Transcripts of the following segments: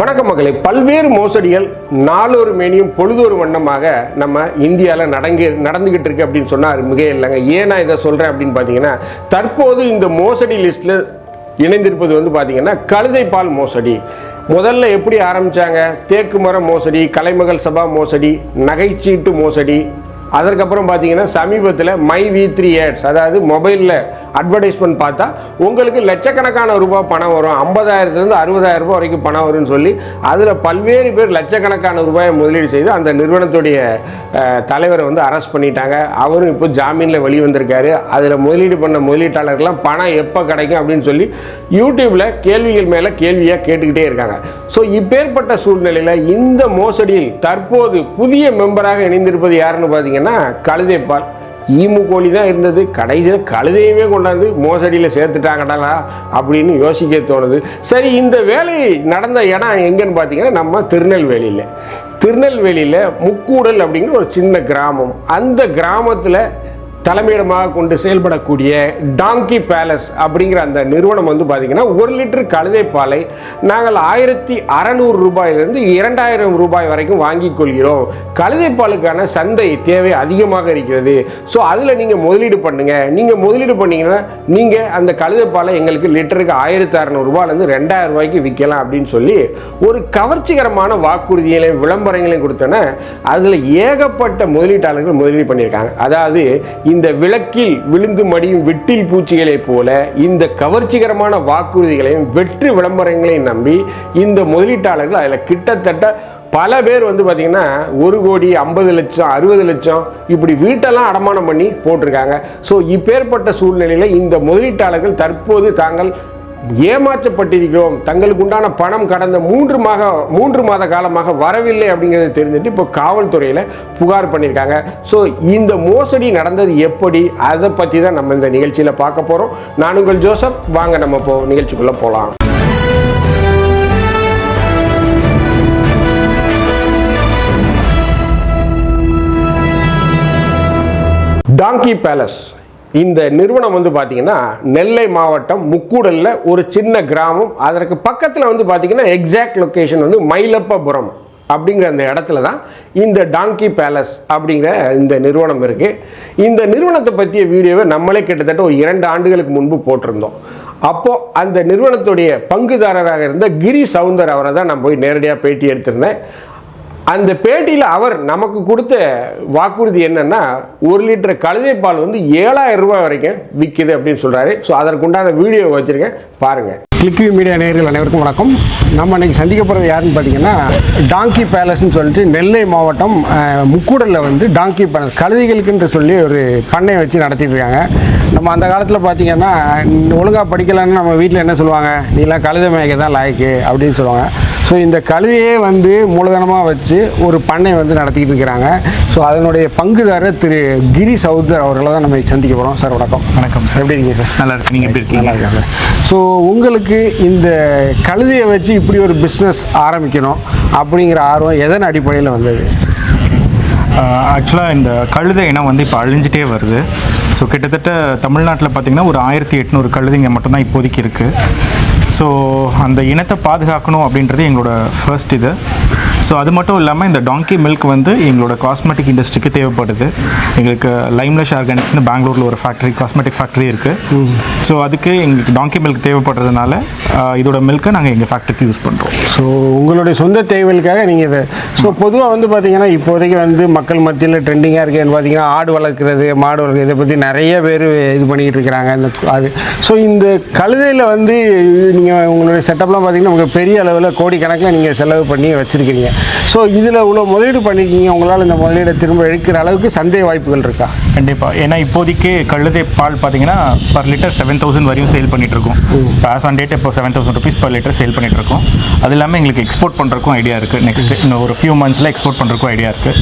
வணக்கம் மகளே. பல்வேறு மோசடிகள் நாளொரு மேனியும் பொழுதொரு வண்ணமாக நம்ம இந்தியாவில் நடங்கு நடந்துகிட்டு இருக்கு அப்படின்னு சொன்னால் அது மிக இல்லைங்க. ஏன் நான் இதை சொல்கிறேன் அப்படின்னு பார்த்தீங்கன்னா தற்போது இந்த மோசடி லிஸ்ட்டில் இணைந்திருப்பது வந்து பார்த்தீங்கன்னா கழுதை பால் மோசடி. முதல்ல எப்படி ஆரம்பித்தாங்க தேக்கு மரம் மோசடி கலைமகள் சபா மோசடி நகைச்சீட்டு மோசடி அதற்கப்புறம் பார்த்தீங்கன்னா சமீபத்தில் மை வி த்ரீ ஏட்ஸ் அதாவது மொபைலில் அட்வர்டைஸ்மெண்ட் பார்த்தா உங்களுக்கு லட்சக்கணக்கான ரூபாய் பணம் வரும். ஐம்பதாயிரத்துலேருந்து அறுபதாயிரம் ரூபாய் வரைக்கும் பணம் வரும்னு சொல்லி அதில் பல்வேறு பேர் லட்சக்கணக்கான ரூபாயை முதலீடு செய்து அந்த நிறுவனத்துடைய தலைவரை வந்து அரெஸ்ட் பண்ணிட்டாங்க. அவரும் இப்போ ஜாமீனில் வெளிவந்திருக்காரு. அதில் முதலீடு பண்ண முதலீட்டாளர்கள்லாம் பணம் எப்போ கிடைக்கும் அப்படின்னு சொல்லி யூடியூப்பில் கேள்விகள் மேலே கேள்வியாக கேட்டுக்கிட்டே இருக்காங்க. ஸோ இப்பேற்பட்ட சூழ்நிலையில் இந்த மோசடியில் தற்போது புதிய மெம்பராக இணைந்திருப்பது யாருன்னு பார்த்தீங்கன்னா கழுதைப்பால் ஈமு கோழி தான் இருந்தது. கடைசியில் கழுதையுமே கொண்டாந்து மோசடியில் சேர்த்துட்டாங்கடா அப்படின்னு யோசிக்க தோணுது. சரி இந்த வேலை நடந்த இடம் எங்கன்னு பார்த்தீங்கன்னா நம்ம திருநெல்வேலியில். திருநெல்வேலியில் முக்கூடல் அப்படிங்கிற ஒரு சின்ன கிராமம். அந்த கிராமத்தில் தலைமையிடமாக கொண்டு செயல்படக்கூடிய டாங்கி பேலஸ் அப்படிங்கிற அந்த நிறுவனம் வந்து பார்த்தீங்கன்னா ஒரு லிட்டர் கழுதை பாலை நாங்கள் ஆயிரத்தி அறநூறு ரூபாயிலிருந்து இரண்டாயிரம் ரூபாய் வரைக்கும் வாங்கிக் கொள்கிறோம். கழுதை பாலுக்கான சந்தை தேவை அதிகமாக இருக்கிறது. ஸோ அதில் நீங்கள் முதலீடு பண்ணுங்க. நீங்கள் முதலீடு பண்ணீங்கன்னா நீங்கள் அந்த கழுதை பாலை எங்களுக்கு லிட்டருக்கு ஆயிரத்தி அறநூறுபாலேருந்து ரெண்டாயிரம் ரூபாய்க்கு விற்கலாம் அப்படின்னு சொல்லி ஒரு கவர்ச்சிகரமான வாக்குறுதிகளையும் விளம்பரங்களையும் கொடுத்தோன்னே அதில் ஏகப்பட்ட முதலீட்டாளர்கள் முதலீடு பண்ணியிருக்காங்க. அதாவது இந்த விளக்கில் விழுந்து மடியும் வெட்டில் பூச்சிகளைப் போல இந்த கவர்ச்சிகரமான வாக்குறுதிகளையும் வெற்றி விளம்பரங்களையும் நம்பி இந்த முதலீட்டாளர்கள் அதில் கிட்டத்தட்ட பல பேர் வந்து பார்த்திங்கன்னா ஒரு கோடி ஐம்பது லட்சம் அறுபது லட்சம் இப்படி வீட்டெல்லாம் அடமானம் பண்ணி போட்டிருக்காங்க. ஸோ இப்பேற்பட்ட சூழ்நிலையில் இந்த முதலீட்டாளர்கள் தற்போது தாங்கள் ஏமாற்றப்பட்டிருக்கிறோம். தங்களுக்கு உண்டான பணம் கடந்த மூன்று மாத மூன்று மாத காலமாக வரவில்லை அப்படிங்கிறத தெரிஞ்சுட்டு இப்போ காவல்துறையில் புகார் பண்ணியிருக்காங்க. ஸோ இந்த மோசடி நடந்தது எப்படி? அதை பற்றி தான் நம்ம இந்த நிகழ்ச்சியில் பார்க்க போகிறோம் நான் உங்கள் ஜோசப். வாங்க நம்ம இப்போ நிகழ்ச்சிக்குள்ளே போகலாம் டாங்கி பேலஸ். இந்த நிறுவனம் வந்து பார்த்தீங்கன்னா நெல்லை மாவட்டம் முக்கூடலில் ஒரு சின்ன கிராமம். அதற்கு பக்கத்தில் வந்து பார்த்தீங்கன்னா எக்ஸாக்ட் லொக்கேஷன் வந்து மயிலப்பபுரம் அப்படிங்கிற அந்த இடத்துல தான் இந்த டாங்கி பேலஸ் அப்படிங்கிற இந்த நிறுவனம் இருக்குது இந்த நிறுவனத்தை பற்றிய வீடியோவை நம்மளே கிட்டத்தட்ட ஒரு இரண்டு ஆண்டுகளுக்கு முன்பு போட்டிருந்தோம். அப்போது அந்த நிறுவனத்துடைய பங்குதாரராக இருந்த கிரி சவுந்தர் அவரை தான் நான் போய் நேரடியாக பேட்டி எடுத்திருந்தேன். அந்த பேட்டியில் அவர் நமக்கு கொடுத்த வாக்குறுதி என்னன்னா ஒரு லிட்டர் கழுதை பால் வந்து ஏழாயிரம் ரூபாய் வரைக்கும் விற்கிது அப்படின்னு சொல்கிறாரு ஸோ அதற்குண்டான வீடியோ வச்சுருக்கேன். பாருங்கள் கிளிக்வி மீடியா நேயர்கள் அனைவருக்கும் வணக்கம். நம்ம இன்னைக்கு சந்திக்க போகிறது யாருன்னு பார்த்தீங்கன்னா டாங்கி பேலஸ்ன்னு சொல்லிட்டு நெல்லை மாவட்டம் முக்கூடலில் வந்து டாங்கி பேலஸ் கழுதைகளுக்குன்ற சொல்லி ஒரு பண்ணை வச்சு நடத்திட்டு இருக்காங்க நம்ம அந்த காலத்தில் பார்த்தீங்கன்னா ஒழுங்காக படிக்கலைன்னு நம்ம வீட்டில் என்ன சொல்லுவாங்க? நீலாம் கழுதை மேய்க்க தான் லாய்க்கு அப்படின்னு சொல்லுவாங்க. ஸோ இந்த கழுதையே வந்து மூலதனமாக வச்சு ஒரு பண்ணை வந்து நடத்திக்கிட்டு இருக்கிறாங்க. ஸோ அதனுடைய பங்குதாரர் திரு கிரி சவுந்தர் அவர்களை தான் நம்ம சந்திக்க போகிறோம் சார் வணக்கம். வணக்கம் சார். எப்படி இருக்கீங்க சார்? நல்லா இருக்கு நீங்கள் எப்படி இருக்கீங்க? நல்லா இருக்கேன் சார். ஸோ உங்களுக்கு இந்த கழுதையை வச்சு இப்படி ஒரு பிஸ்னஸ் ஆரம்பிக்கணும் அப்படிங்கிற ஆர்வம் எதன் அடிப்படையில் வந்தது? ஆக்சுவலாக இந்த கழுதை இனம் வந்து இப்போ அழிஞ்சிட்டே வருது. ஸோ கிட்டத்தட்ட தமிழ்நாட்டில் பார்த்தீங்கன்னா ஒரு ஆயிரத்தி எட்நூறு கழுதைங்க மட்டும்தான் இப்போதைக்கு இருக்குது ஸோ அந்த இனத்தை பாதுகாக்கணும் அப்படின்றது எங்களோட ஃபர்ஸ்ட் இது. ஸோ அது மட்டும் இல்லாமல் இந்த டாங்கி மில்க் வந்து எங்களோட காஸ்மெட்டிக் இண்டஸ்ட்ரிக்கு தேவைப்படுது. எங்களுக்கு லைம்லெஷ் ஆர்கானிக்ஸ்னு பெங்களூரில் ஒரு ஃபேக்ட்ரி காஸ்மெட்டிக் ஃபேக்ட்ரி இருக்குது ஸோ அதுக்கு எங்களுக்கு டாங்கி மில்க் தேவைப்படுறதுனால இதோட மில்க்கை நாங்கள் எங்கள் ஃபேக்ட்ரிக்கு யூஸ் பண்ணுறோம் ஸோ உங்களுடைய சொந்த தேவைகளுக்காக நீங்கள் இதை ஸோ பொதுவாக வந்து பார்த்தீங்கன்னா இப்போதைக்கு வந்து மக்கள் மத்தியில் ட்ரெண்டிங்காக இருக்குன்னு பார்த்தீங்கன்னா ஆடு வளர்க்குறது மாடு வளர்க்குறது இதை பற்றி நிறைய பேர் இது பண்ணிக்கிட்டு இருக்கிறாங்க. இந்த அது ஸோ இந்த கழுதையில் வந்து நீங்கள் உங்களுடைய செட்டப்லாம் பார்த்தீங்கன்னா உங்களுக்கு பெரிய அளவில் கோடிக்கணக்கில் நீங்கள் செலவு பண்ணி வச்சுருக்கிறீங்க. ஸோ இதில் இவ்வளோ முதலீடு பண்ணியிருக்கீங்க உங்களால் இந்த முதலீடை திரும்ப எடுக்கிற அளவுக்கு சந்தேக வாய்ப்புகள் இருக்கா? கண்டிப்பாக ஏன்னா இப்போதைக்கு கழுதை பால் பார்த்தீங்கன்னா பர் லிட்டர் செவன் தௌசண்ட் வரையும் சேல் பண்ணிட்டு இருக்கோம் இப்போ ஆஸ் ஆன் டேட் இப்போ seven thousand rupees per litre sale பண்ணிட்டு இருக்கோம் அது இல்லாமல் எங்களுக்கு எக்ஸ்போர்ட் பண்ணுறக்கும் ஐடியா இருக்குது நெக்ஸ்ட் இன்னும் ஒரு ஃபியூ மந்த்ஸில் எக்ஸ்போர்ட் பண்ணுறக்கும் ஐடியா இருக்குது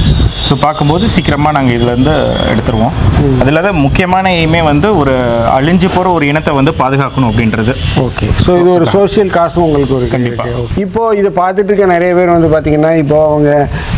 ஸோ பார்க்கும்போது சீக்கிரமாக நாங்கள் இதுலேருந்து எடுத்துருவோம். அதில் தான் முக்கியமான எய்மே வந்து ஒரு அழிஞ்சு போகிற ஒரு இனத்தை வந்து பாதுகாக்கணும் அப்படின்றது. ஓகே ஸோ இது ஒரு சோஷியல் காசும் உங்களுக்கு ஒரு கண்டிப்பா. இருக்கு. இப்போ இதை பார்த்துட்டு இருக்க நிறைய பேர் வந்து பார்த்தீங்கன்னா இப்போ அவங்க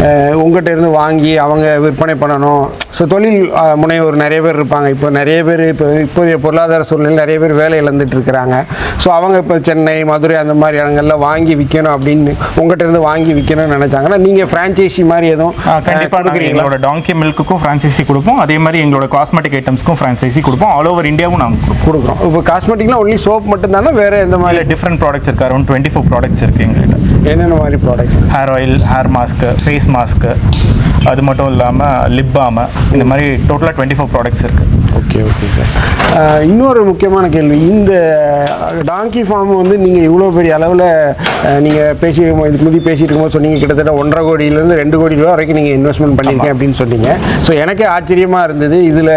அஹ், உங்ககிட்ட இருந்து வாங்கி அவங்க விற்பனை பண்ணணும். ஸோ தொழில் முனைவோர் நிறைய பேர் இருப்பாங்க. இப்போ நிறைய பேர் இப்போ இப்போதைய பொருளாதார சூழ்நிலை நிறைய பேர் வேலை இழந்துட்டு இருக்கிறாங்க. ஸோ அவங்க இப்போ சென்னை மதுரை அந்த மாதிரி இடங்கள்ல வாங்கி விற்கணும் அப்படின்னு உங்ககிட்ட இருந்து வாங்கி விற்கணும்னு நினைச்சாங்கன்னா நீங்கள் ஃப்ரான்ச்சைசி மாதிரி எதுவும் கண்டிப்பாக எங்களோட டாங்கி மில்க்குக்கும் ஃப்ரான்சைசி கொடுப்போம். அதே மாதிரி எங்களோட காஸ்மெட்டிக் ஐட்டம்ஸ்க்கும் ஃப்ரான்சைசி கொடுப்போம். ஆல் ஓவர் இந்தியாவும் நாங்கள் கொடுக்குறோம். இப்போ காஸ்மெட்டிக்லாம் ஒன்லி சோப் மட்டும்தானே? வேறு எந்த மாதிரி? டிஃப்ரெண்ட் ப்ராடக்ட்ஸ் இருக்குது அரௌண்ட் டுவெண்ட்டி ஃபோர் ப்ராடக்ட்ஸ் இருக்குது எங்கள்கிட்ட என்னென்ன மாதிரி product hair oil hair mask face mask அது மட்டும் இல்லாமல் லிப் பாமு இந்த மாதிரி டோட்டலாக டுவெண்ட்டி ஃபோர் ப்ராடக்ட்ஸ் இருக்குது ஓகே ஓகே சார் இன்னொரு முக்கியமான கேள்வி. இந்த டாங்கி ஃபார்ம் வந்து நீங்கள் இவ்வளோ பெரிய அளவில் நீங்கள் பேசி இதுக்கு முந்தி பேசிட்டு இருக்கும்போது சொன்னீங்க கிட்டத்தட்ட ஒன்றரை கோடியிலேருந்து ரெண்டு கோடி ரூபா வரைக்கும் நீங்கள் இன்வெஸ்ட்மெண்ட் பண்ணியிருக்கேன் அப்படின்னு சொன்னீங்க. ஸோ எனக்கே ஆச்சரியமாக இருந்தது இதில்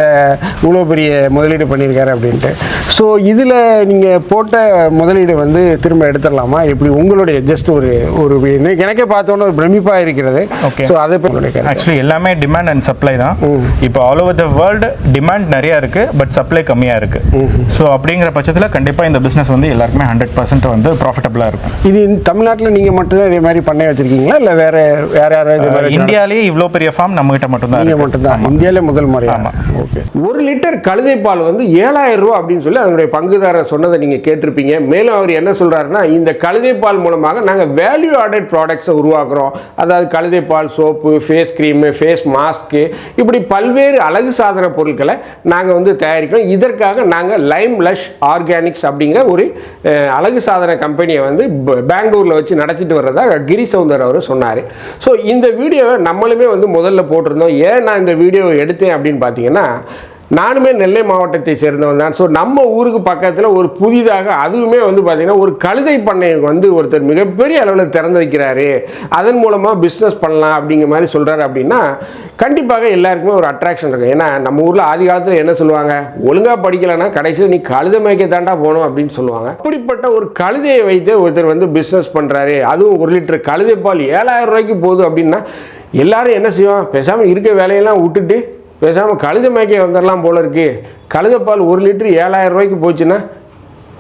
இவ்வளோ பெரிய முதலீடு பண்ணியிருக்காரு அப்படின்ட்டு. ஸோ இதில் நீங்கள் போட்ட முதலீடு வந்து திரும்ப எடுத்துடலாமா? எப்படி உங்களுடைய ஜஸ்ட் ஒரு ஒரு எனக்கே பார்த்தோன்னே ஒரு பிரமிப்பாக இருக்கிறது. ஸோ அதை பற்றி. ஆக்சுவலி எல்லாமே டிமாண்ட் அண்ட் சப்ளை தான். இப்போ all over the world demand நிறையா இருக்குது பட் சப்ளை கம்மியாக இருக்குது ஸோ அப்படிங்கிற பட்சத்தில் கண்டிப்பாக இந்த பிஸ்னஸ் வந்து எல்லாருக்குமே ஹண்ட்ரட் பர்சன்ட் வந்து ப்ராஃபிட்டபுளாக இருக்கும். இது தமிழ்நாட்டில் நீங்கள் மட்டும்தான் இதே மாதிரி பண்ணை வச்சிருக்கீங்களா? இல்லை வேற வேற யாராவது இந்தியாலேயே இவ்வளோ பெரிய ஃபார்ம் நம்மகிட்ட மட்டும்தான் நீங்க இருக்கு. மட்டும்தான். இந்தியாவிலே முதல் முறை ஆமா. ஓகே ஒரு லிட்டர் கழுதை பால் வந்து ஏழாயிரம் ரூபா அப்படின்னு சொல்லி அதனுடைய பங்குதாரர் சொன்னதை நீங்க கேட்டிருப்பீங்க. மேலும் அவர் என்ன சொல்றாருன்னா இந்த கழுதை பால் மூலமாக நாங்க வேல்யூ ஆடட் ப்ராடக்ட்ஸை உருவாக்குறோம். அதாவது கழுதை பால் soap face cream face mask இப்படி பல்வேறு அழகு சாதன பொருட்களை நாங்கள் வந்து தயாரிக்கிறோம். இதற்காக நாங்கள் லைம் லஷ் ஆர்கானிக்ஸ் அப்படிங்கிற ஒரு அழகு சாதன கம்பெனியை வந்து பெங்களூரில் வச்சு நடத்திட்டு வர்றதா கிரி சௌந்தர் அவர் சொன்னார். ஸோ இந்த வீடியோவை நம்மளுமே வந்து முதல்ல போட்டிருந்தோம். ஏன் நான் இந்த வீடியோவை எடுத்தேன் அப்படின்னு பார்த்தீங்கன்னா நானுமே நெல்லை மாவட்டத்தை சேர்ந்தவன் தான். ஸோ நம்ம ஊருக்கு பக்கத்தில் ஒரு புதிதாக அதுவுமே வந்து பார்த்திங்கன்னா ஒரு கழுதை பண்ணை வந்து ஒருத்தர் மிகப்பெரிய அளவில் திறந்து வைக்கிறாரு. அதன் மூலமாக பிஸ்னஸ் பண்ணலாம் அப்படிங்கிற மாதிரி சொல்கிறாரு அப்படின்னா கண்டிப்பாக எல்லாருக்குமே ஒரு அட்ராக்ஷன் இருக்கும். ஏன்னா நம்ம ஊரில் ஆதி காலத்தில் என்ன சொல்லுவாங்க? ஒழுங்காக படிக்கலைன்னா கடைசியில் நீ கழுதை மேய்க்க தாண்டா போகணும் அப்படின்னு சொல்லுவாங்க. அப்படிப்பட்ட ஒரு கழுதையை வைத்து ஒருத்தர் வந்து பிஸ்னஸ் பண்ணுறாரு அதுவும் ஒரு லிட்டர் கழுதை பால் ஏழாயிரம் ரூபாய்க்கு போகுது அப்படின்னா எல்லாரும் என்ன செய்வோம் பேசாமல் இருக்க வேலையெல்லாம் விட்டுட்டு பேசாமல் கழுத மேய்க்க வந்துடலாம் போல இருக்கு. கழுதப்பால் பால் ஒரு லிட்டரு ஏழாயிரம் ரூபாய்க்கு போச்சுன்னா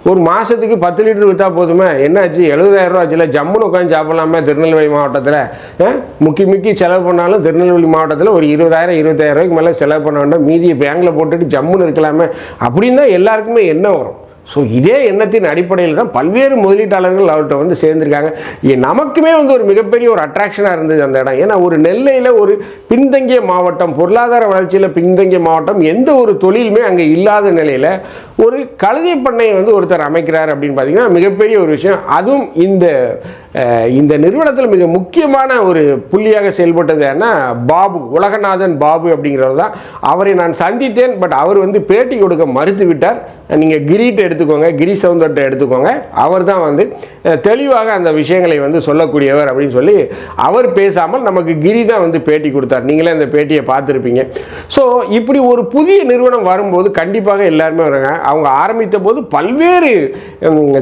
ஒரு மாதத்துக்கு பத்து லிட்டர் விற்றா போதுமே? என்னாச்சு? எழுபதாயிரம் ரூபா ஆச்சுல? ஜம்முன்னு உட்காந்து சாப்பிடலாமே திருநெல்வேலி மாவட்டத்தில். முக்கி முக்கி செலவு பண்ணாலும் திருநெல்வேலி மாவட்டத்தில் ஒரு இருபதாயிரம் இருபத்தாயிரம் ரூபாய்க்கு மேலே செலவு பண்ண வேண்டாம். மீதியை பேங்கில் போட்டுட்டு ஜம்முன்னு இருக்கலாமே? அப்படின்னு தான் எல்லாருக்குமே எண்ணம் வரும். ஸோ இதே எண்ணத்தின் அடிப்படையில் தான் பல்வேறு முதலீட்டாளர்கள் அவர்கிட்ட வந்து சேர்ந்திருக்காங்க. நமக்குமே வந்து ஒரு மிகப்பெரிய ஒரு அட்ராக்ஷனாக இருந்தது அந்த இடம். ஏன்னா ஒரு நெல்லையில் ஒரு பின்தங்கிய மாவட்டம் பொருளாதார வளர்ச்சியில் பின்தங்கிய மாவட்டம் எந்த ஒரு தொழிலுமே அங்கே இல்லாத நிலையில் ஒரு கழுதை பண்ணையை வந்து ஒருத்தர் அமைக்கிறார் அப்படின்னு பார்த்தீங்கன்னா மிகப்பெரிய ஒரு விஷயம். அதுவும் இந்த இந்த நிறுவனத்தில் மிக முக்கியமான ஒரு புள்ளியாக செயல்பட்டது என்ன பாபு உலகநாதன் பாபு அப்படிங்கிறவர் தான். அவரை நான் சந்தித்தேன் பட் அவர் வந்து பேட்டி கொடுக்க மறுத்து விட்டார். நீங்கள் கிரீட்டை எடுத்துக்கோங்க கிரி சவுந்தர்கிட்ட எடுத்துக்கோங்க. அவர் தான் வந்து தெளிவாக அந்த விஷயங்களை வந்து சொல்லக்கூடியவர் அப்படின்னு சொல்லி அவர் பேசாமல் நமக்கு கிரி தான் வந்து பேட்டி கொடுத்தார். நீங்களே அந்த பேட்டியை பார்த்துருப்பீங்க. ஸோ இப்படி ஒரு புதிய நிறுவனம் வரும்போது கண்டிப்பாக எல்லாருமே வராங்க அவங்க ஆரம்பித்த போது பல்வேறு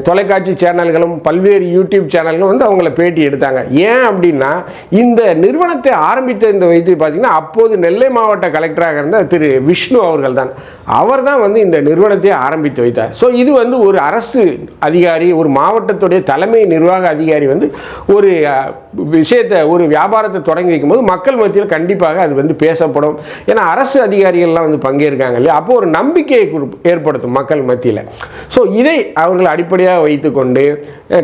தொலைக்காட்சி சேனல்களும் பல்வேறு யூடியூப் சேனல்களும் வந்து அவங்கள பேட்டி எடுத்தாங்க. ஏன் அப்படின்னா இந்த நிறுவனத்தை ஆரம்பித்த இந்த வயது பார்த்தீங்கன்னா அப்போது நெல்லை மாவட்ட கலெக்டராக இருந்த திரு விஷ்ணு அவர்கள் தான் அவர் தான் வந்து இந்த நிறுவனத்தை ஆரம்பித்து வைத்தார். ஸோ இது வந்து ஒரு அரசு அதிகாரி ஒரு மாவட்டத்துடைய தலைமை நிர்வாக அதிகாரி வந்து ஒரு விஷயத்தை ஒரு வியாபாரத்தை தொடங்கி வைக்கும்போது மக்கள் மத்தியில் கண்டிப்பாக அது வந்து பேசப்படும். ஏன்னா அரசு அதிகாரிகள்லாம் வந்து பங்கேற்காங்க இல்லையா? அப்போ ஒரு நம்பிக்கையை ஏற்படுத்தும். மக்கள் மத்தியில். ஸோ இதை அவர்கள் அடிப்படையாக வைத்துக்கொண்டு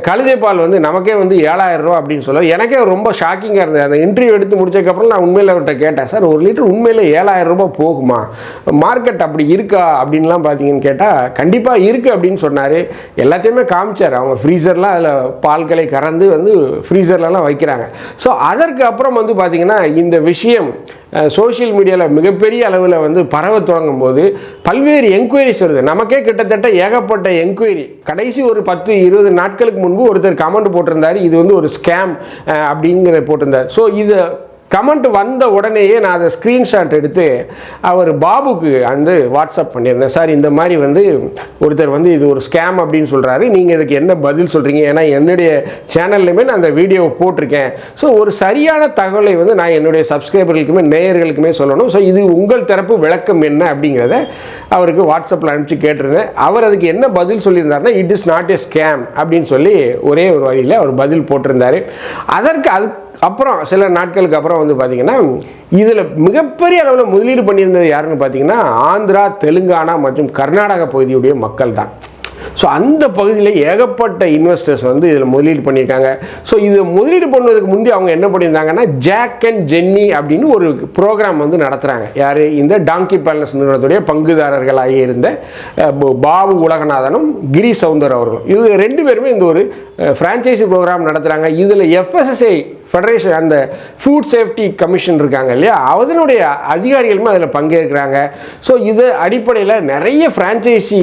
கழுதைப்பால் கழுதை பால் வந்து நமக்கே வந்து ஏழாயிரம் ரூபா அப்படின்னு சொல்ல எனக்கே ரொம்ப ஷாக்கிங்காக இருந்தது. அந்த இன்டர்வியூ எடுத்து முடிச்சதுக்கப்புறம் நான் உண்மையில் அவர்கிட்ட கேட்டேன் சார் ஒரு லிட்டர் உண்மையில் ஏழாயிரம் ரூபாய் போகுமா? மார்க்கெட் அப்படி இருக்கா? அப்படின்லாம் பார்த்தீங்கன்னு கேட்டால் கண்டிப்பாக இருக்குது அப்படின்னு சொன்னார். எல்லாத்தையுமே காமிச்சார். அவங்க ஃப்ரீசர்லாம் அதில் பால்களை கறந்து வந்து ஃப்ரீசர்லலாம் வைக்கிறாங்க. ஸோ அதற்கு அப்புறம் வந்து பார்த்தீங்கன்னா இந்த விஷயம் சோஷியல் மீடியாவில் மிகப்பெரிய அளவில் வந்து பரவ தொடங்கும் போது பல்வேறு என்கொயரிஸ் வருது. நமக்கே கிட்டத்தட்ட ஏகப்பட்ட என்கொயரி கடைசி ஒரு பத்து இருபது நாட்களுக்கு முன்பு ஒருத்தர் கமெண்ட் போட்டிருந்தார் இது வந்து ஒரு ஸ்கேம் அப்படிங்கிற போட்டிருந்தார். ஸோ இதை கமெண்ட் வந்த உடனேயே நான் அதை ஸ்க்ரீன்ஷாட் எடுத்து அவர் பாபுக்கு வந்து வாட்ஸ்அப் பண்ணியிருந்தேன். சார் இந்த மாதிரி வந்து ஒருத்தர் வந்து இது ஒரு ஸ்கேம் அப்படின்னு சொல்கிறாரு நீங்கள் இதுக்கு என்ன பதில் சொல்கிறீங்க ஏன்னா என்னுடைய சேனல்லையுமே நான் அந்த வீடியோவை போட்டிருக்கேன். ஸோ ஒரு சரியான தகவலை வந்து நான் என்னுடைய சப்ஸ்கிரைபர்களுக்குமே நேயர்களுக்குமே சொல்லணும். ஸோ இது உங்கள் தரப்பு விளக்கம் என்ன அப்படிங்கிறத அவருக்கு வாட்ஸ்அப்பில் அனுப்பிச்சு கேட்டிருந்தேன். அவர் அதுக்கு என்ன பதில் சொல்லியிருந்தாருன்னா it is not a scam அப்படின்னு சொல்லி ஒரே ஒரு வழியில் அவர் பதில் போட்டிருந்தாரு. அதற்கு அது அப்புறம் சில நாட்களுக்கு அப்புறம் வந்து பார்த்தீங்கன்னா இதில் மிகப்பெரிய அளவில் முதலீடு பண்ணியிருந்தது யாருன்னு பார்த்தீங்கன்னா ஆந்திரா தெலுங்கானா மற்றும் கர்நாடக பகுதியுடைய மக்கள் தான். ஸோ அந்த பகுதியில் ஏகப்பட்ட இன்வெஸ்டர்ஸ் வந்து இதில் முதலீடு பண்ணியிருக்காங்க. ஸோ இது முதலீடு பண்ணுவதற்கு முந்தைய அவங்க என்ன பண்ணியிருந்தாங்கன்னா ஜாக் அண்ட் ஜென்னி அப்படின்னு ஒரு ப்ரோக்ராம் வந்து நடத்துகிறாங்க யார்? இந்த டாங்கி பேலஸ் நிறுவனத்துடைய பங்குதாரர்களாக இருந்த பு- பாபு உலகநாதனும் கிரி சவுந்தர் அவர்களும். இது ரெண்டு பேருமே இந்த ஒரு ஃப்ரான்ச்சைசி ப்ரோக்ராம் நடத்துகிறாங்க இதில் எஃப்எஸ்எஸ்ஐ ஃபெடரேஷன் அந்த ஃபுட் சேஃப்டி கமிஷன் இருக்காங்க இல்லையா? அதனுடைய அதிகாரிகளுமே அதில் பங்கேற்கிறாங்க. ஸோ இது அடிப்படையில் நிறைய ஃப்ரான்ச்சைசி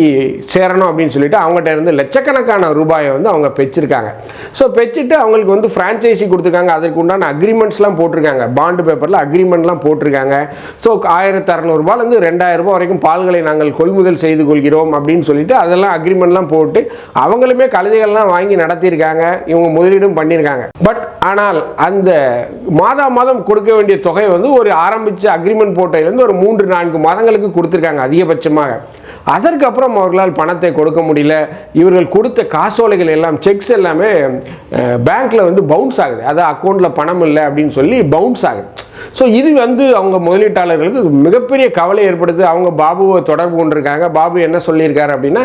சேரணும் அப்படின்னு சொல்லிட்டு அவங்ககிட்ட இருந்து லட்சக்கணக்கான ரூபாயை வந்து அவங்க பெற்றிருக்காங்க ஸோ பெற்றுட்டு அவங்களுக்கு வந்து ஃப்ரான்ச்சைசி கொடுத்துருக்காங்க. அதற்கு உண்டான அக்ரிமெண்ட்ஸ்லாம் போட்டிருக்காங்க. பாண்டு பேப்பரில் அக்ரிமெண்ட்லாம் போட்டிருக்காங்க. ஸோ ஆயிரத்தி அறநூறுபாலேருந்து ரெண்டாயிரம் ரூபாய் வரைக்கும் பால்களை நாங்கள் கொள்முதல் செய்து கொள்கிறோம் அப்படின்னு சொல்லிட்டு அதெல்லாம் அக்ரிமெண்ட்லாம் போட்டு அவங்களுமே கழுதைகள்லாம் வாங்கி நடத்தியிருக்காங்க. இவங்க முதலீடும் பண்ணியிருக்காங்க. பட் ஆனால் அந்த மாதா மாதம் கொடுக்க வேண்டிய தொகை வந்து ஒரு ஆரம்பித்த அக்ரிமெண்ட் போட்டையிலேருந்து ஒரு மூன்று நான்கு மாதங்களுக்கு கொடுத்துருக்காங்க அதிகபட்சமாக. அதற்கப்புறம் அவர்களால் பணத்தை கொடுக்க முடியல. இவர்கள் கொடுத்த காசோலைகள் எல்லாம் செக்ஸ் எல்லாமே பேங்க்கில் வந்து பவுன்ஸ் ஆகுது. அதாவது அக்கௌண்ட்டில் பணம் இல்லை அப்படின்னு சொல்லி பவுன்ஸ் ஆகுது. ஸோ இது வந்து அவங்க முதலீட்டாளர்களுக்கு மிகப்பெரிய கவலை ஏற்படுது. அவங்க பாபுவை தொடர்பு கொண்டிருக்காங்க. பாபு என்ன சொல்லியிருக்காரு அப்படின்னா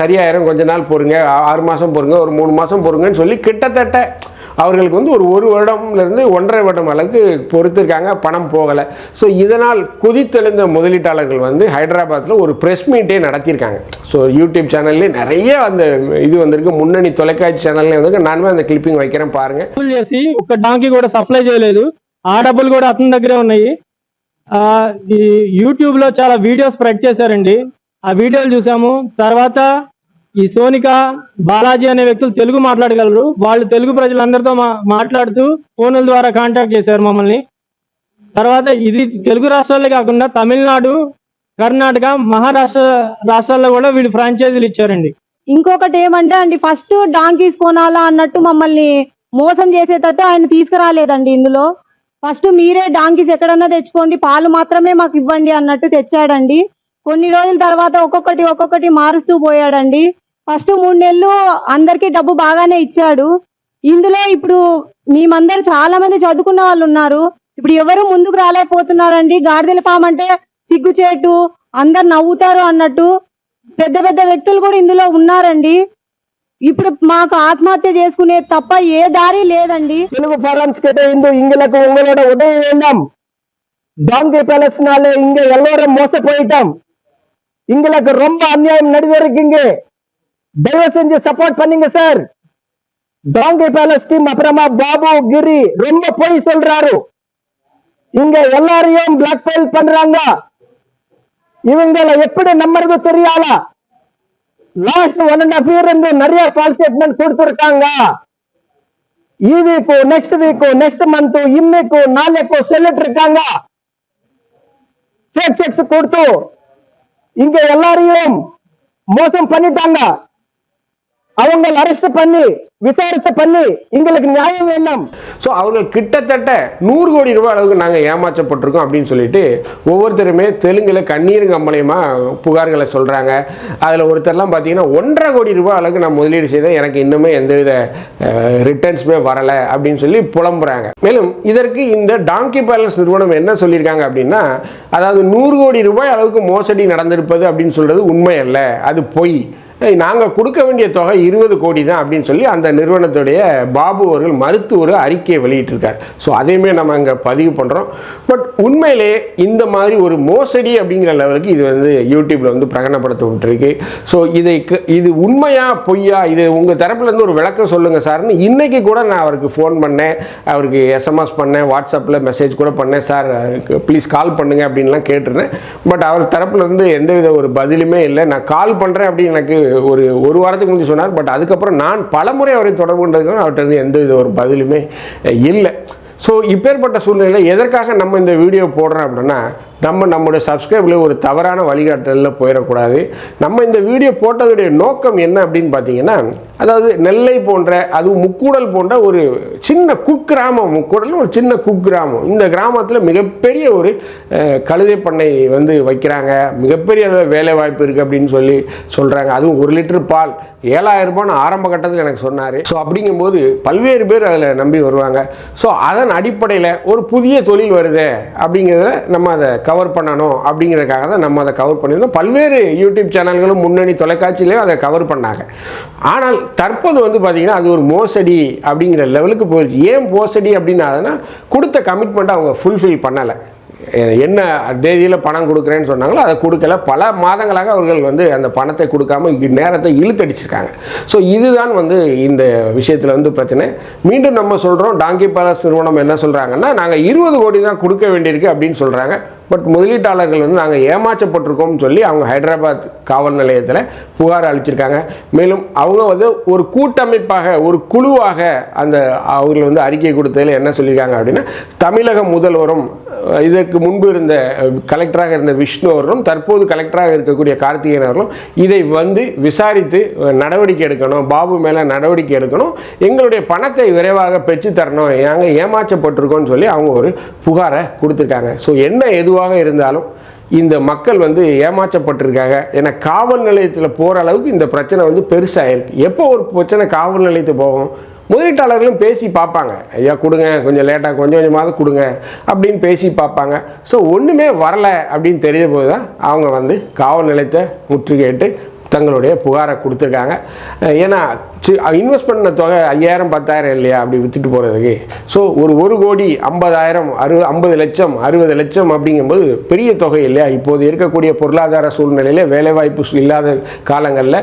சரியாயிரம் கொஞ்ச நாள் பொறுங்க ஆறு மாதம் பொறுங்க ஒரு மூணு மாதம் பொறுங்கன்னு சொல்லி கிட்டத்தட்ட அவர்களுக்கு வந்து ஒரு ஒரு வருடம்லேருந்து ஒன்றரை வருடம் அளவுக்கு பொறுத்திருக்காங்க பணம் போகலை ஸோ இதனால் குதித்தெழுந்த முதலீட்டாளர்கள் வந்து ஹைதராபாத்தில் ஒரு ப்ரெஸ் மீட்டே நடத்தியிருக்காங்க ஸோ யூடியூப் சேனல்லே நிறைய அந்த இது வந்திருக்கு మున్నని தொலைக்காட்சி ఛానల్నే ఉంది నానుమే அந்த క్లిప్పింగ్ வைக்கிறேன் பாருங்க డబ్బులు చేసి ఒక డాంకి కూడా సప్లై చేయలేదు ఆ డబ్బులు కూడా అతని దగ్గరే ఉన్నాయి ఆ, ఈ యూట్యూబ్ లో చాలా వీడియోస్ స్ప్రెడ్ చేశారండి ఆ వీడియోలు చూసాము తర్వాత ఈ సోనిక బాలాజీ అనే వ్యక్తులు తెలుగు మాట్లాడగలరు. వాళ్ళు తెలుగు ప్రజలందరితో మాట్లాడుతూ ఫోన్ల ద్వారా కాంటాక్ట్ చేశారు మమ్మల్ని. తర్వాత ఇది తెలుగు రాష్ట్రాలే కాకుండా తమిళనాడు కర్ణాటక మహారాష్ట్ర రాష్ట్రాల్లో కూడా వీళ్ళు ఫ్రాంచైజీలు ఇచ్చారండి. ఇంకొకటి ఏమంటే అండి ఫస్ట్ డాంకీస్ కొనాలా అన్నట్టు మమ్మల్ని మోసం చేసేటట్టు ఆయన తీసుకురాలేదండి ఇందులో. ఫస్ట్ మీరే డాంకీస్ ఎక్కడన్నా తెచ్చుకోండి పాలు మాత్రమే మాకు ఇవ్వండి అన్నట్టు తెచ్చాడండి. కొన్ని రోజుల తర్వాత ఒక్కొక్కటి ఒక్కొక్కటి మారుస్తూ పోయాడండి. ఫస్ట్ మూడు నెలలు అందరికీ డబ్బు బాగానే ఇచ్చాడు ఇందులో ఇప్పుడు మేమందరూ చాలా మంది చదువుకున్న వాళ్ళు ఉన్నారు ఇప్పుడు ఎవరు ముందుకు రాలేకపోతున్నారండి గాడిదల ఫామ్ అంటే సిగ్గుచేటు అందరు నవ్వుతారు అన్నట్టు పెద్ద పెద్ద వ్యక్తులు కూడా ఇందులో ఉన్నారండి ఇప్పుడు మాకు ఆత్మహత్య చేసుకునే తప్ప ఏ దారి లేదండి தெலுங்கு ஃபாரன்ஸ் கிட்ட இருந்து எங்களுக்கு உங்களோட உதவி வேண்டாம் டாங்கி பேலஸ்னால இங்க எல்லாரும் மோச போயிட்டோம் எங்களுக்கு ரொம்ப அநியாயம் நடந்திருக்கீங்க தயவு செஞ்சு சப்போர்ட் பண்ணுங்க சார் டாங்கி பேலஸ் டீம் அப்புறமா பாபு கிரி ரொம்ப போய் சொல்றாரு இங்க எல்லாரையும் பிளாக்மெயில் பண்றாங்க இவங்களை எப்படி நம்புறது தெரியால last one and half year இருந்து நிறைய ஃபால்ஸ் ஸ்டேட்மெண்ட் கொடுத்துருக்காங்க ಈ week next week next month ಇನ್ನಿಕು ನಾಲ್ಕು சொல்லிட்டு இருக்காங்க ஃபேக் செக்ஸ் கொடுத்து இங்க எல்லாரையும் மோசம் பண்ணிட்டாங்க அவங்க அரெஸ்ட் பண்ணி விசாரிச்சு பண்ணி எங்களுக்கு நியாயம் வேணும். ஸோ அவர்கள் கிட்டத்தட்ட நூறு கோடி ரூபாய் அளவுக்கு நாங்கள் ஏமாற்றப்பட்டிருக்கோம் அப்படின்னு சொல்லிட்டு ஒவ்வொருத்தருமே தெலுங்கில் கண்ணீர் கம்பளையமா புகார்களை சொல்கிறாங்க அதில் ஒருத்தர்லாம் பார்த்தீங்கன்னா ஒன்றரை கோடி ரூபாய் அளவுக்கு நான் முதலீடு செய்தேன். எனக்கு இன்னுமே எந்தவித ரிட்டர்ன்ஸுமே வரலை அப்படின்னு சொல்லி புலம்புறாங்க. மேலும் இதற்கு இந்த டாங்கி பேலன்ஸ் நிறுவனம் என்ன சொல்லியிருக்காங்க அப்படின்னா அதாவது நூறு கோடி ரூபாய் அளவுக்கு மோசடி நடந்திருப்பது அப்படின்னு சொல்கிறது உண்மை அல்ல. அது பொய். நாங்கள் கொடுக்க வேண்டிய தொகை இருபது கோடி தான் அப்படின்னு சொல்லி அந்த நிறுவனத்துடைய பாபு அவர்கள் மறுத்து ஒரு அறிக்கையை வெளியிட்டிருக்கார். ஸோ அதையுமே நம்ம அங்கே பதிவு பண்ணுறோம் பட் உண்மையிலே இந்த மாதிரி ஒரு மோசடி அப்படிங்கிற லெவலுக்கு இது வந்து யூடியூப்பில் வந்து பிரகடனப்படுத்த விட்டுருக்கு. ஸோ இதை க- இது உண்மையா பொய்யா? இது உங்கள் தரப்புலேருந்து ஒரு விளக்கம் சொல்லுங்கள் சார்னு இன்றைக்கி கூட நான் அவருக்கு ஃபோன் பண்ணேன். அவருக்கு எஸ்எம்எஸ் பண்ணேன். வாட்ஸ்அப்பில் மெசேஜ் கூட பண்ணேன். சார் ப்ளீஸ் கால் பண்ணுங்க அப்படின்லாம் கேட்டிருந்தேன். பட் அவர் தரப்புலேருந்து எந்தவித ஒரு பதிலுமே இல்லை. நான் கால் பண்ணுறேன் அப்படின்னு எனக்கு ஒரு ஒரு வாரத்துக்கு முந்தைய சொன்னார் பட் அதுக்கப்புறம் நான் பலமுறை அவரை தொடர்பு கொண்டதுக்கு அவர்கிட்ட இருந்து எந்த வித ஒரு பதிலுமே இல்லை. ஸோ இப்பேற்பட்ட சூழ்நிலையில் எதற்காக நம்ம இந்த வீடியோ போடுறோம் அப்படின்னா நம்ம நம்முடைய சப்ஸ்கிரைபில் ஒரு தவறான வழிகாட்டலில் போயிடக்கூடாது. நம்ம இந்த வீடியோ போட்டதுடைய நோக்கம் என்ன அப்படின்னு பார்த்தீங்கன்னா அதாவது நெல்லை போன்ற அதுவும் முக்கூடல் போன்ற ஒரு சின்ன குக்கிராமம் முக்கூடல் ஒரு சின்ன குக்கிராமம். இந்த கிராமத்தில் மிகப்பெரிய ஒரு கழுதை பண்ணை வந்து வைக்கிறாங்க. மிகப்பெரிய வேலை வாய்ப்பு இருக்குது அப்படின்னு சொல்லி சொல்கிறாங்க அதுவும் ஒரு லிட்டர் பால். ஏழாயிரம் ரூபான்னு ஆரம்ப கட்டத்தில் எனக்கு சொன்னார். ஸோ அப்படிங்கும்போது பல்வேறு பேர் அதில் நம்பி வருவாங்க. ஸோ அதன் அடிப்படையில் ஒரு புதிய தொழில் வருது அப்படிங்கிறத நம்ம அதை கவர் பண்ணணும் அப்படிங்கிறதுக்காக தான் நம்ம அதை கவர் பண்ணியிருந்தோம். பல்வேறு யூடியூப் சேனல்களும் முன்னணி தொலைக்காட்சியிலையும் அதை கவர் பண்ணாங்க. ஆனால் தற்போது வந்து பார்த்திங்கன்னா அது ஒரு மோசடி அப்படிங்கிற லெவலுக்கு போயிடுச்சு. ஏன் மோசடி அப்படின்னா கொடுத்த கமிட்மெண்ட்டை அவங்க ஃபுல்ஃபில் பண்ணலை. என்ன தேதியில் பணம் கொடுக்குறேன்னு சொன்னாங்களோ அதை கொடுக்கல. பல மாதங்களாக அவர்கள் வந்து அந்த பணத்தை கொடுக்காம நேரத்தை இழுத்தடிச்சிருக்காங்க. ஸோ இதுதான் வந்து இந்த விஷயத்தில் வந்து பார்த்தீங்கன்னா மீண்டும் நம்ம சொல்கிறோம் டாங்கி பேலஸ் நிறுவனம் என்ன சொல்கிறாங்கன்னா நாங்கள் இருபது கோடி தான் கொடுக்க வேண்டியிருக்கு அப்படின்னு சொல்கிறாங்க பட் முதலீட்டாளர்கள் வந்து நாங்கள் ஏமாற்றப்பட்டிருக்கோம்னு சொல்லி அவங்க ஹைதராபாத் காவல் நிலையத்தில் புகார் அளிச்சிருக்காங்க. மேலும் அவங்க வந்து ஒரு கூட்டமைப்பாக ஒரு குழுவாக அந்த அவர்கள் வந்து அறிக்கை கொடுத்ததில் என்ன சொல்லியிருக்காங்க அப்படின்னா தமிழக முதல்வரும் இதற்கு முன்பு இருந்த கலெக்டராக இருந்த விஷ்ணு அவர்களும் தற்போது கலெக்டராக இருக்கக்கூடிய கார்த்திகேயன் அவர்களும் இதை வந்து விசாரித்து நடவடிக்கை எடுக்கணும் பாபு மேலே நடவடிக்கை எடுக்கணும் எங்களுடைய பணத்தை விரைவாக பெற்று தரணும் நாங்கள் ஏமாற்றப்பட்டிருக்கோம்னு சொல்லி அவங்க ஒரு புகாரை கொடுத்துருக்காங்க. ஸோ என்ன எதுவாக இருந்தாலும் இந்த மக்கள் வந்து ஏமாற்றப்பட்டிருக்காங்க. ஏன்னா காவல் நிலையத்தில் போகிற அளவுக்கு இந்த பிரச்சனை வந்து பெருசாகிருக்கு எப்போ ஒரு பிரச்சனை காவல் நிலையத்துக்கு போகும்? முதலீட்டாளர்களும் பேசி பார்ப்பாங்க. ஐயா கொடுங்க. கொஞ்சம் லேட்டாக கொஞ்சம் கொஞ்சமாவது கொடுங்க. அப்படின்னு பேசி பார்ப்பாங்க. ஸோ ஒன்றுமே வரலை அப்படின்னு தெரிஞ்ச போது தான் அவங்க வந்து காவல் நிலையத்தை முற்றுகையிட்டு தங்களுடைய புகாரை கொடுத்துருக்காங்க. ஏன்னா இன்வெஸ்ட் பண்ண தொகை ஐயாயிரம் பத்தாயிரம் இல்லையா? அப்படி விற்றுட்டு போகிறதுக்கு ஸோ ஒரு ஒரு கோடி ஐம்பதாயிரம் அறு ஐம்பது லட்சம் அறுபது லட்சம் அப்படிங்கும்போது பெரிய தொகை இல்லையா? இப்போது இருக்கக்கூடிய பொருளாதார சூழ்நிலையில் வேலைவாய்ப்பு இல்லாத காலங்களில்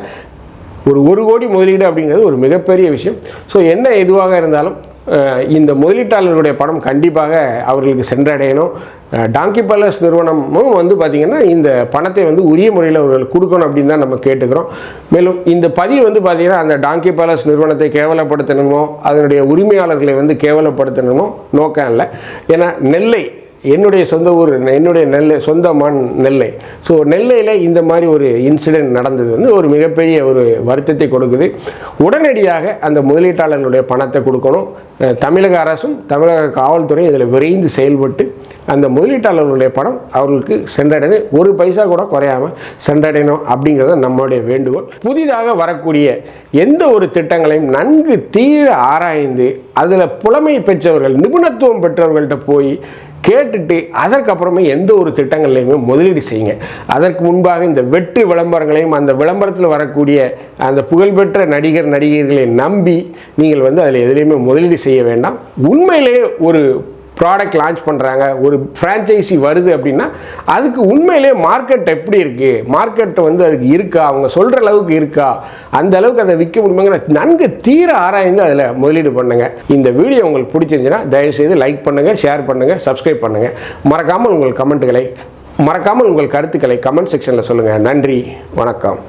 ஒரு ஒரு கோடி முதலீடு அப்படிங்கிறது ஒரு மிகப்பெரிய விஷயம். ஸோ என்ன எதுவாக இருந்தாலும் இந்த முதலீட்டாளர்களுடைய பணம் கண்டிப்பாக அவர்களுக்கு சென்றடையணும். டாங்கி பேலஸ் நிறுவனமும் வந்து பார்த்திங்கன்னா இந்த பணத்தை வந்து உரிய முறையில் அவர்கள் கொடுக்கணும் அப்படின்னு தான் நம்ம கேட்டுக்கிறோம். மேலும் இந்த பதிவு வந்து பார்த்திங்கன்னா அந்த டாங்கி பேலஸ் நிறுவனத்தை கேவலப்படுத்தணுமோ அதனுடைய உரிமையாளர்களை வந்து கேவலப்படுத்தணுமோ நோக்கம் இல்லை. ஏன்னா நெல்லை என்னுடைய சொந்த ஊர் என்னுடைய நெல்லை சொந்த மண் நெல்லை. ஸோ நெல்லையில் இந்த மாதிரி ஒரு இன்சிடென்ட் நடந்தது வந்து ஒரு மிகப்பெரிய ஒரு வருத்தத்தை கொடுக்குது. உடனடியாக அந்த முதலீட்டாளர்களுடைய பணத்தை கொடுக்கணும். தமிழக அரசும் தமிழக காவல்துறையும் இதில் விரைந்து செயல்பட்டு அந்த முதலீட்டாளர்களுடைய பணம் அவர்களுக்கு சென்றடையணும் ஒரு பைசா கூட குறையாம சென்றடையணும் அப்படிங்கிறது நம்மளுடைய வேண்டுகோள். புதிதாக வரக்கூடிய எந்த ஒரு திட்டங்களையும் நன்கு தீர ஆராய்ந்து அதில் புலமை பெற்றவர்கள் நிபுணத்துவம் பெற்றவர்கள்ட்ட போய் கேட்டுட்டு அதற்கப்புறமே எந்த ஒரு திட்டங்கள்லையுமே முதலீடு செய்யுங்க. அதற்கு முன்பாக இந்த வெட்டு விளம்பரங்களையும் அந்த விளம்பரத்தில் வரக்கூடிய அந்த புகழ்பெற்ற நடிகர் நடிகைகளை நம்பி நீங்கள் வந்து அதில் எதுலேயுமே முதலீடு செய்ய வேண்டாம். உண்மையிலேயே ஒரு ப்ராடக்ட் லான்ச் பண்ணுறாங்க ஒரு ஃப்ரான்ச்சைசி வருது அப்படின்னா அதுக்கு உண்மையிலே மார்க்கெட் எப்படி இருக்குது மார்க்கெட் வந்து அதுக்கு இருக்கா? அவங்க சொல்கிற அளவுக்கு இருக்கா? அந்த அளவுக்கு அதை விற்க முடியுங்கிற நன்கு தீர ஆராய்ந்து அதில் முதலீடு பண்ணுங்கள் இந்த வீடியோ உங்களுக்கு பிடிச்சிருந்துச்சுன்னா தயவுசெய்து லைக் பண்ணுங்கள் ஷேர் பண்ணுங்கள் சப்ஸ்கிரைப் பண்ணுங்கள் மறக்காமல் உங்கள் கமெண்ட்டுகளை மறக்காமல் உங்கள் கருத்துக்களை கமெண்ட் செக்ஷனில் சொல்லுங்கள் நன்றி வணக்கம்.